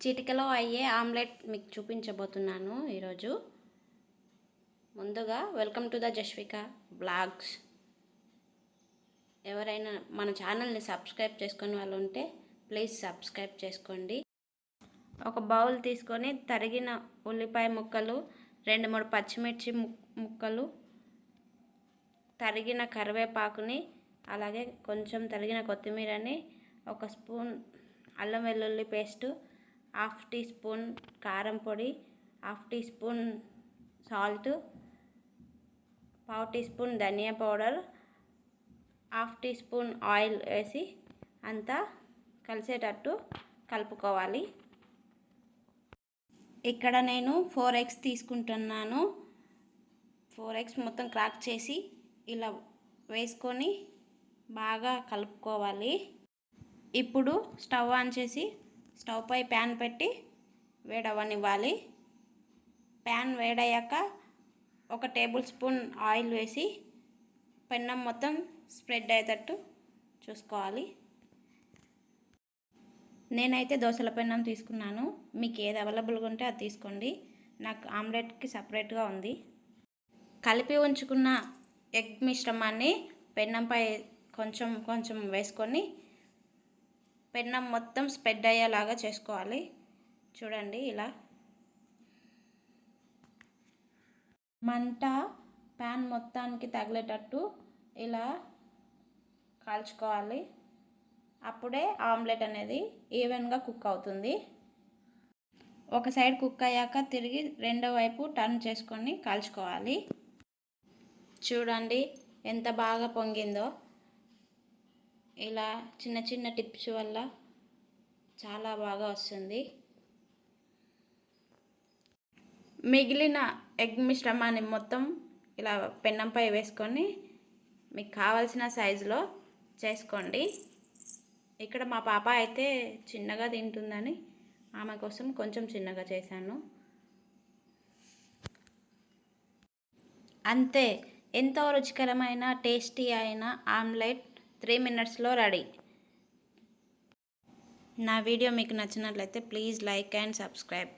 చిటికలో అయ్యే ఆమ్లెట్ మీకు చూపించబోతున్నాను ఈరోజు. ముందుగా welcome to the Jasvika blogs. ఎవరైనా మన ఛానల్ని సబ్స్క్రైబ్ చేసుకుని వాళ్ళు ఉంటే ప్లీజ్ సబ్స్క్రైబ్ చేసుకోండి. ఒక బౌల్ తీసుకొని తరిగిన ఉల్లిపాయ ముక్కలు రెండు మూడు పచ్చిమిర్చి ముక్కలు తరిగిన కరివేపాకుని అలాగే కొంచెం తరిగిన కొత్తిమీరని ఒక స్పూన్ అల్లం వెల్లుల్లి పేస్టు హాఫ్ టీ స్పూన్ కారం పొడి హాఫ్ టీ స్పూన్ సాల్ట్ పావు టీ స్పూన్ ధనియా powder half teaspoon oil వేసి అంతా కలిసేటట్టు కలుపుకోవాలి. ఇక్కడ నేను ఫోర్ ఎగ్స్ తీసుకుంటున్నాను. ఫోర్ ఎగ్స్ మొత్తం క్రాక్ చేసి ఇలా వేసుకొని బాగా కలుపుకోవాలి. ఇప్పుడు స్టవ్ ఆన్ చేసి స్టవ్ పై ప్యాన్ పెట్టి వేడవనివ్వాలి. ప్యాన్ వేడయ్యాక ఒక టేబుల్ స్పూన్ ఆయిల్ వేసి పెన్నం మొత్తం స్ప్రెడ్ అయ్యేటట్టు చూసుకోవాలి. నేనైతే దోశల పెన్నం తీసుకున్నాను. మీకు ఏది అవైలబుల్గా ఉంటే అది తీసుకోండి. నాకు ఆమ్లెట్కి సపరేట్గా ఉంది. కలిపి ఉంచుకున్న ఎగ్ మిశ్రమాన్ని పెన్నంపై కొంచెం కొంచెం వేసుకొని పెన్నం మొత్తం స్ప్రెడ్ అయ్యేలాగా చేసుకోవాలి. చూడండి ఇలా. మంట ప్యాన్ మొత్తానికి తగిలేటట్టు ఇలా కాల్చుకోవాలి. అప్పుడే ఆమ్లెట్ అనేది ఈవెన్గా కుక్ అవుతుంది. ఒక సైడ్ కుక్ అయ్యాక తిరిగి రెండో వైపు టర్న్ చేసుకొని కాల్చుకోవాలి. చూడండి ఎంత బాగా పొంగిందో. ఇలా చిన్న చిన్న టిప్స్ వల్ల చాలా బాగా వస్తుంది. మిగిలిన ఎగ్ మిశ్రమాన్ని మొత్తం ఇలా పెన్నంపై వేసుకొని మీకు కావలసిన సైజులో చేసుకోండి. ఇక్కడ మా పాప అయితే చిన్నగా తింటుందని ఆమె కోసం కొంచెం చిన్నగా చేశాను. అంతే ఎంతో రుచికరమైన టేస్టీ అయిన ఆమ్లెట్ త్రీ మినిట్స్లో రెడీ. నా వీడియో మీకు నచ్చినట్లయితే ప్లీజ్ లైక్ అండ్ సబ్స్క్రైబ్.